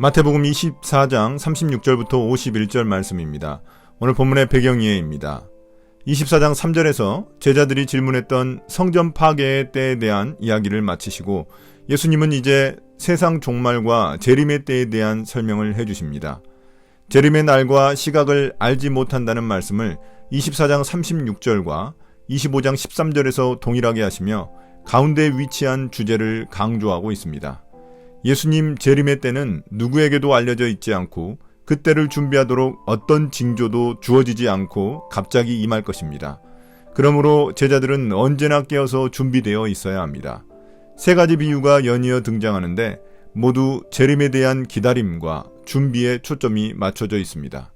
마태복음 24장 36절부터 51절 말씀입니다. 오늘 본문의 배경이에입니다. 24장 3절에서 제자들이 질문했던 성전 파괴의 때에 대한 이야기를 마치시고 예수님은 이제 세상 종말과 재림의 때에 대한 설명을 해 주십니다. 재림의 날과 시각을 알지 못한다는 말씀을 24장 36절과 25장 13절에서 동일하게 하시며 가운데 위치한 주제를 강조하고 있습니다. 예수님 재림의 때는 누구에게도 알려져 있지 않고 그때를 준비하도록 어떤 징조도 주어지지 않고 갑자기 임할 것입니다. 그러므로 제자들은 언제나 깨어서 준비되어 있어야 합니다. 세 가지 비유가 연이어 등장하는데 모두 재림에 대한 기다림과 준비에 초점이 맞춰져 있습니다.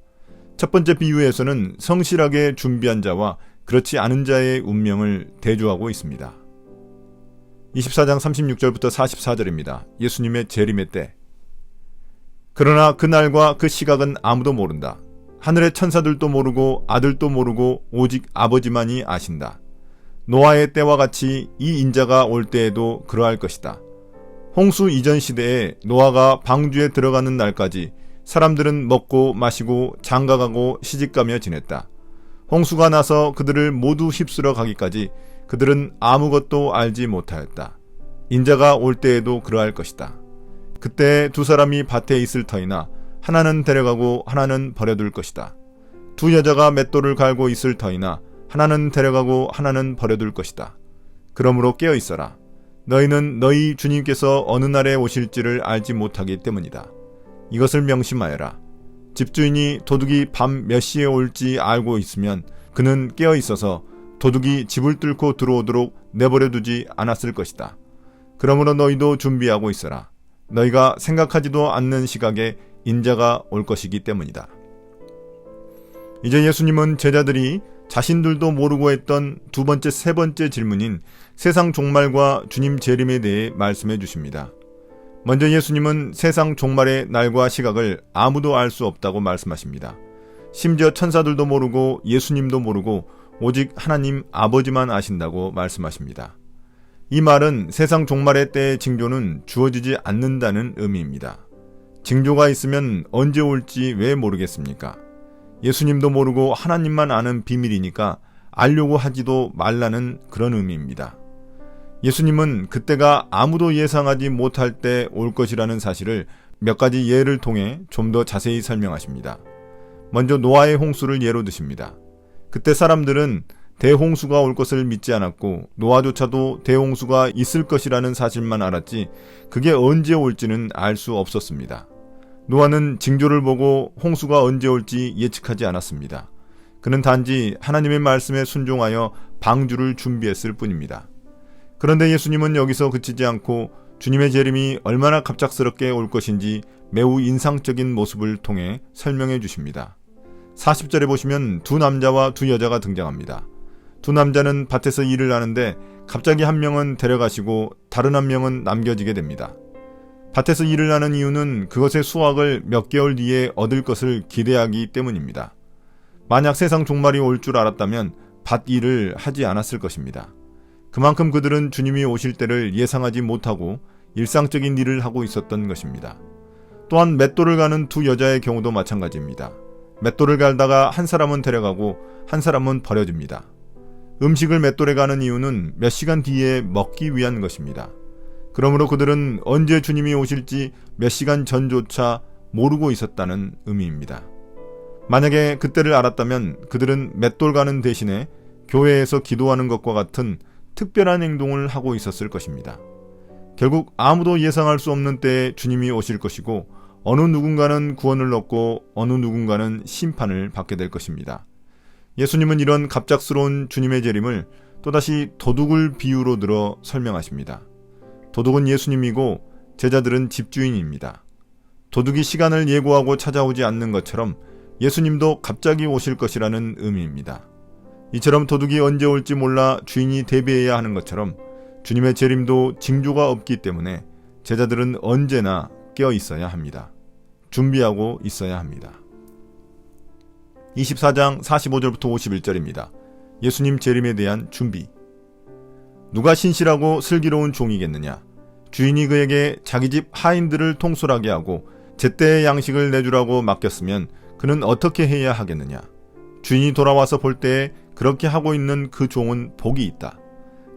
첫 번째 비유에서는 성실하게 준비한 자와 그렇지 않은 자의 운명을 대조하고 있습니다. 24장 36절부터 44절입니다. 예수님의 재림의 때. 그러나 그날과 그 시각은 아무도 모른다. 하늘의 천사들도 모르고 아들도 모르고 오직 아버지만이 아신다. 노아의 때와 같이 이 인자가 올 때에도 그러할 것이다. 홍수 이전 시대에 노아가 방주에 들어가는 날까지 사람들은 먹고 마시고 장가가고 시집가며 지냈다. 홍수가 나서 그들을 모두 휩쓸어 가기까지 그들은 아무것도 알지 못하였다. 인자가 올 때에도 그러할 것이다. 그때 두 사람이 밭에 있을 터이나 하나는 데려가고 하나는 버려둘 것이다. 두 여자가 맷돌을 갈고 있을 터이나 하나는 데려가고 하나는 버려둘 것이다. 그러므로 깨어 있어라. 너희는 너희 주님께서 어느 날에 오실지를 알지 못하기 때문이다. 이것을 명심하여라. 집주인이 도둑이 밤 몇 시에 올지 알고 있으면 그는 깨어 있어서 도둑이 집을 뚫고 들어오도록 내버려 두지 않았을 것이다. 그러므로 너희도 준비하고 있어라. 너희가 생각하지도 않는 시각에 인자가 올 것이기 때문이다. 이제 예수님은 제자들이 자신들도 모르고 했던 두 번째, 세 번째 질문인 세상 종말과 주님 재림에 대해 말씀해 주십니다. 먼저 예수님은 세상 종말의 날과 시각을 아무도 알 수 없다고 말씀하십니다. 심지어 천사들도 모르고 예수님도 모르고 오직 하나님 아버지만 아신다고 말씀하십니다. 이 말은 세상 종말의 때의 징조는 주어지지 않는다는 의미입니다. 징조가 있으면 언제 올지 왜 모르겠습니까? 예수님도 모르고 하나님만 아는 비밀이니까 알려고 하지도 말라는 그런 의미입니다. 예수님은 그때가 아무도 예상하지 못할 때 올 것이라는 사실을 몇 가지 예를 통해 좀 더 자세히 설명하십니다. 먼저 노아의 홍수를 예로 드십니다. 그때 사람들은 대홍수가 올 것을 믿지 않았고 노아조차도 대홍수가 있을 것이라는 사실만 알았지 그게 언제 올지는 알 수 없었습니다. 노아는 징조를 보고 홍수가 언제 올지 예측하지 않았습니다. 그는 단지 하나님의 말씀에 순종하여 방주를 준비했을 뿐입니다. 그런데 예수님은 여기서 그치지 않고 주님의 재림이 얼마나 갑작스럽게 올 것인지 매우 인상적인 모습을 통해 설명해 주십니다. 40절에 보시면 두 남자와 두 여자가 등장합니다. 두 남자는 밭에서 일을 하는데 갑자기 한 명은 데려가시고 다른 한 명은 남겨지게 됩니다. 밭에서 일을 하는 이유는 그것의 수확을 몇 개월 뒤에 얻을 것을 기대하기 때문입니다. 만약 세상 종말이 올 줄 알았다면 밭 일을 하지 않았을 것입니다. 그만큼 그들은 주님이 오실 때를 예상하지 못하고 일상적인 일을 하고 있었던 것입니다. 또한 맷돌을 가는 두 여자의 경우도 마찬가지입니다. 맷돌을 갈다가 한 사람은 데려가고 한 사람은 버려집니다. 음식을 맷돌에 가는 이유는 몇 시간 뒤에 먹기 위한 것입니다. 그러므로 그들은 언제 주님이 오실지 몇 시간 전조차 모르고 있었다는 의미입니다. 만약에 그때를 알았다면 그들은 맷돌 가는 대신에 교회에서 기도하는 것과 같은 특별한 행동을 하고 있었을 것입니다. 결국 아무도 예상할 수 없는 때에 주님이 오실 것이고 어느 누군가는 구원을 얻고 어느 누군가는 심판을 받게 될 것입니다. 예수님은 이런 갑작스러운 주님의 재림을 또다시 도둑을 비유로 들어 설명하십니다. 도둑은 예수님이고 제자들은 집주인입니다. 도둑이 시간을 예고하고 찾아오지 않는 것처럼 예수님도 갑자기 오실 것이라는 의미입니다. 이처럼 도둑이 언제 올지 몰라 주인이 대비해야 하는 것처럼 주님의 재림도 징조가 없기 때문에 제자들은 언제나 깨어 있어야 합니다. 준비하고 있어야 합니다. 24장 45절부터 51절입니다. 예수님 재림에 대한 준비. 누가 신실하고 슬기로운 종이겠느냐? 주인이 그에게 자기 집 하인들을 통솔하게 하고 제때의 양식을 내주라고 맡겼으면 그는 어떻게 해야 하겠느냐? 주인이 돌아와서 볼 때에 그렇게 하고 있는 그 종은 복이 있다.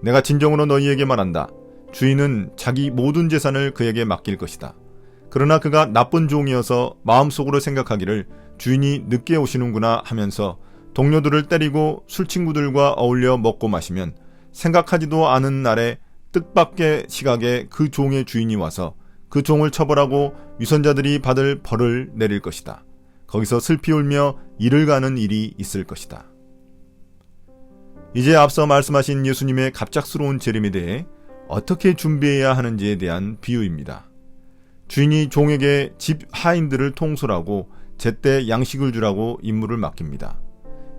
내가 진정으로 너희에게 말한다. 주인은 자기 모든 재산을 그에게 맡길 것이다. 그러나 그가 나쁜 종이어서 마음속으로 생각하기를 주인이 늦게 오시는구나 하면서 동료들을 때리고 술친구들과 어울려 먹고 마시면 생각하지도 않은 날에 뜻밖의 시각에 그 종의 주인이 와서 그 종을 처벌하고 위선자들이 받을 벌을 내릴 것이다. 거기서 슬피 울며 이를 가는 일이 있을 것이다. 이제 앞서 말씀하신 예수님의 갑작스러운 재림에 대해 어떻게 준비해야 하는지에 대한 비유입니다. 주인이 종에게 집 하인들을 통솔하고 제때 양식을 주라고 임무를 맡깁니다.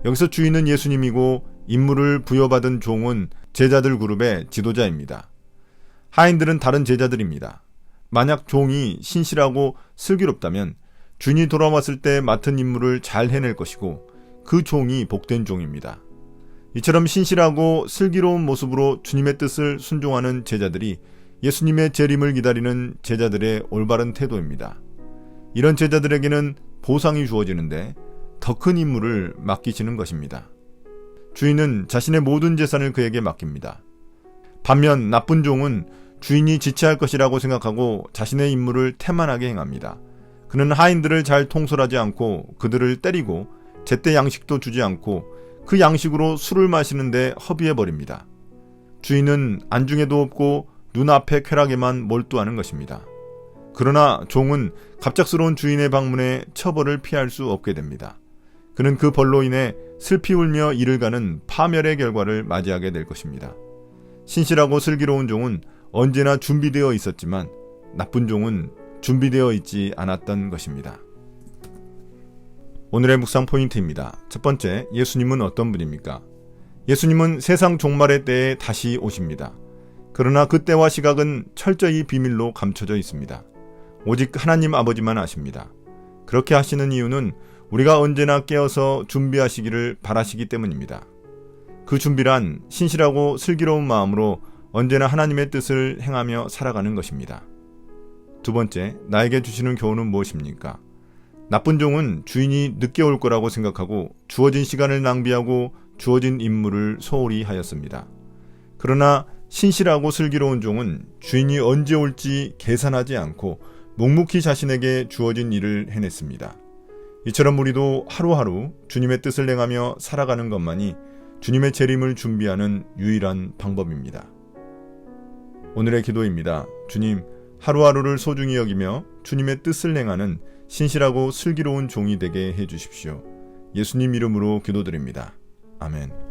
여기서 주인은 예수님이고 임무를 부여받은 종은 제자들 그룹의 지도자입니다. 하인들은 다른 제자들입니다. 만약 종이 신실하고 슬기롭다면 주인이 돌아왔을 때 맡은 임무를 잘 해낼 것이고 그 종이 복된 종입니다. 이처럼 신실하고 슬기로운 모습으로 주님의 뜻을 순종하는 제자들이 예수님의 재림을 기다리는 제자들의 올바른 태도입니다. 이런 제자들에게는 보상이 주어지는데 더 큰 임무를 맡기시는 것입니다. 주인은 자신의 모든 재산을 그에게 맡깁니다. 반면 나쁜 종은 주인이 지체할 것이라고 생각하고 자신의 임무를 태만하게 행합니다. 그는 하인들을 잘 통솔하지 않고 그들을 때리고 제때 양식도 주지 않고 그 양식으로 술을 마시는데 허비해 버립니다. 주인은 안중에도 없고 눈앞의 쾌락에만 몰두하는 것입니다. 그러나 종은 갑작스러운 주인의 방문에 처벌을 피할 수 없게 됩니다. 그는 그 벌로 인해 슬피 울며 이를 가는 파멸의 결과를 맞이하게 될 것입니다. 신실하고 슬기로운 종은 언제나 준비되어 있었지만 나쁜 종은 준비되어 있지 않았던 것입니다. 오늘의 묵상 포인트입니다. 첫 번째, 예수님은 어떤 분입니까? 예수님은 세상 종말의 때에 다시 오십니다. 그러나 그때와 시각은 철저히 비밀로 감춰져 있습니다. 오직 하나님 아버지만 아십니다. 그렇게 하시는 이유는 우리가 언제나 깨어서 준비하시기를 바라시기 때문입니다. 그 준비란 신실하고 슬기로운 마음으로 언제나 하나님의 뜻을 행하며 살아가는 것입니다. 두 번째, 나에게 주시는 교훈은 무엇입니까? 나쁜 종은 주인이 늦게 올 거라고 생각하고 주어진 시간을 낭비하고 주어진 임무를 소홀히 하였습니다. 그러나 신실하고 슬기로운 종은 주인이 언제 올지 계산하지 않고 묵묵히 자신에게 주어진 일을 해냈습니다. 이처럼 우리도 하루하루 주님의 뜻을 행하며 살아가는 것만이 주님의 재림을 준비하는 유일한 방법입니다. 오늘의 기도입니다. 주님, 하루하루를 소중히 여기며 주님의 뜻을 행하는 신실하고 슬기로운 종이 되게 해 주십시오. 예수님 이름으로 기도드립니다. 아멘.